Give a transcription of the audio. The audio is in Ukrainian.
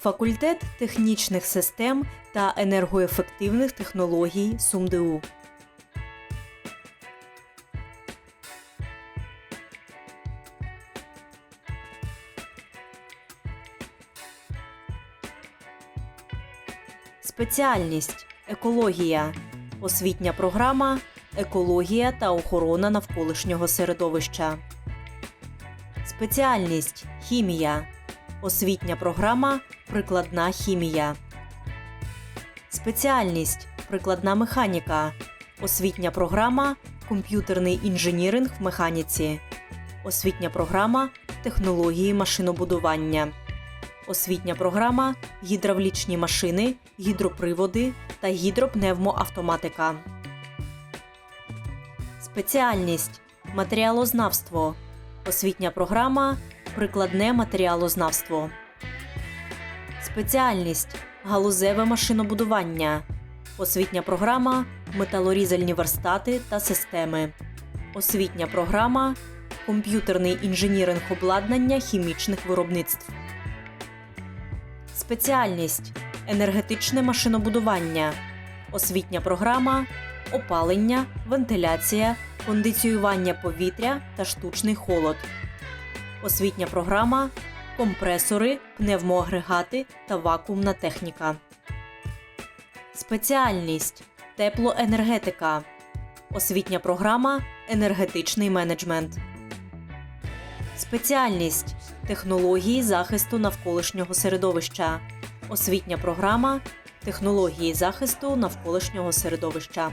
Факультет технічних систем та енергоефективних технологій СумДУ. Спеціальність екологія. Освітня програма Екологія та охорона навколишнього середовища. Спеціальність хімія. Освітня програма Прикладна хімія. Спеціальність Прикладна механіка. Освітня програма Комп'ютерний інженіринг в механіці. Освітня програма Технології машинобудування. Освітня програма Гідравлічні машини, гідроприводи та гідропневмоавтоматика. Спеціальність Матеріалознавство. Освітня програма Прикладне матеріалознавство. Спеціальність Галузеве машинобудування. Освітня програма Металорізальні верстати та системи. Освітня програма Комп'ютерний інженіринг обладнання хімічних виробництв. Спеціальність енергетичне машинобудування. Освітня програма опалення, вентиляція, кондиціювання повітря та штучний холод. Освітня програма компресори, пневмоагрегати та вакуумна техніка. Спеціальність теплоенергетика. Освітня програма енергетичний менеджмент. Спеціальність технології захисту навколишнього середовища. Освітня програма технології захисту навколишнього середовища.